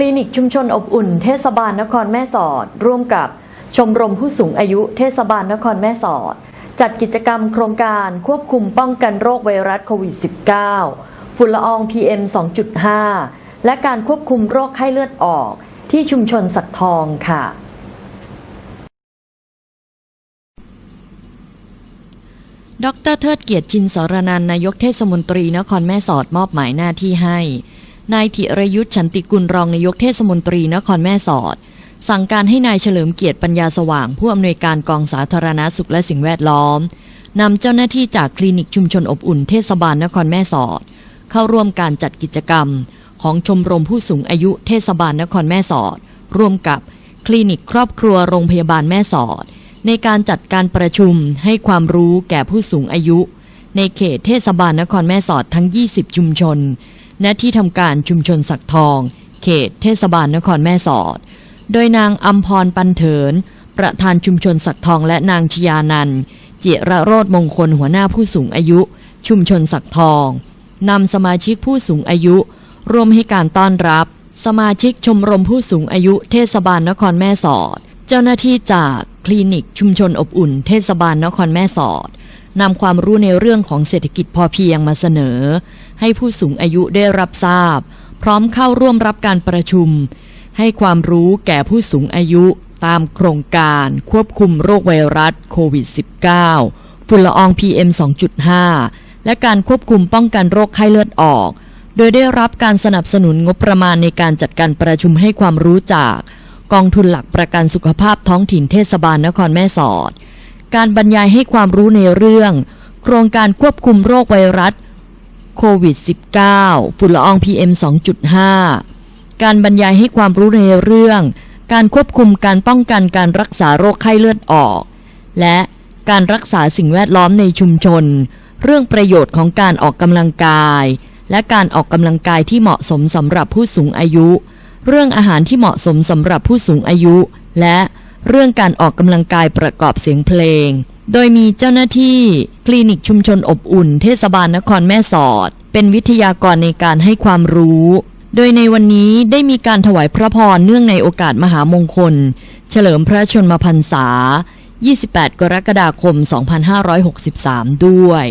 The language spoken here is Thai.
ลินิกชุมชนอบอุ่นเทศบาลนครแม่สอด ร่วมกับชมรมผู้สูงอายุเทศบาลนครแม่สอด จัดกิจกรรมโครงการควบคุมป้องกันโรคไวรัสโควิด -19 ฝุ่นละออง PM 2.5 และการควบคุมโรคไข้เลือดออกที่ชุมชนสักทองค่ะดรเทิดเกียรติชินสรนันนายกเทศมนตรีนครแม่สอดมอบหมายหน้าที่ให้ นายธิรยุทธ์ฉันติกุลรองนายกเทศมนตรีนครแม่สอด สั่งการให้นายเฉลิมเกียรติปัญญาสว่าง ผู้อำนวยการกองสาธารณาสุขและสิ่งแวดล้อมนำเจ้าหน้าที่จากคลินิกชุมชนอบอุ่นเทศบาลนครแม่สอด เข้าร่วมการจัดกิจกรรม ของชมรมผู้สูงอายุเทศบาลนครแม่สอด ร่วมกับคลินิกครอบครัวโรงพยาบาลแม่สอด ในการจัดการประชุมให้ความรู้แก่ผู้สูงอายุ ในเขตเทศบาลนครแม่สอดทั้ง 20 ชุมชน และที่ทำการชุมชนสักทอง เขตเทศบาลนครแม่สอด โดยนางอัมพรปันเถิน ประธานชุมชนสักทองและนางชยานันเจิระโรธมงคลหัวหน้าผู้สูงอายุ ชุมชนสักทองนำสมาชิกผู้สูงอายุ ร่วมให้การต้อนรับ สมาชิกชมรมผู้สูงอายุเทศบาลนครแม่สอด เจ้าหน้าที่จากคลินิกชุมชนอบอุ่นเทศบาลนครแม่สอด นำความรู้ในเรื่องของเศรษฐกิจพอเพียงมาเสนอ ให้ผู้สูงอายุได้รับทราบ พร้อมเข้าร่วมรับการประชุม ให้ความรู้แก่ผู้สูงอายุตามโครงการควบคุมโรคไวรัสโควิด -19 ฝุ่นละออง PM 2.5 และการควบคุมป้องกันโรคไข้เลือดออก โดยได้รับการสนับสนุนงบประมาณในการจัดการประชุมให้ความรู้จาก กองทุนหลักประกันสุขภาพท้องถิ่นเทศบาลนครแม่สอด การบรรยายให้ความรู้ในเรื่อง โครงการควบคุมโรคไวรัสโควิด -19 ฝุ่นละออง PM 2.5 การบรรยายให้ความรู้ในเรื่อง การควบคุมการป้องกันการรักษาโรคไข้เลือดออก และการรักษาสิ่งแวดล้อมในชุมชน เรื่องประโยชน์ของการออกกำลังกาย และการออกกำลังกายที่เหมาะสมสำหรับผู้สูงอายุ เรื่องอาหารที่เหมาะสมสำหรับผู้สูงอายุ และ เรื่องการออกกำลังกายประกอบเสียงเพลง โดยมีเจ้าหน้าที่คลินิกชุมชนอบอุ่น เทศบาลนครแม่สอด เป็นวิทยากรในการให้ความรู้ โดยในวันนี้ได้มีการถวายพระพรเนื่องในโอกาสมหามงคล เฉลิมพระชนมพรรษา 28 กรกฎาคม 2563 ด้วย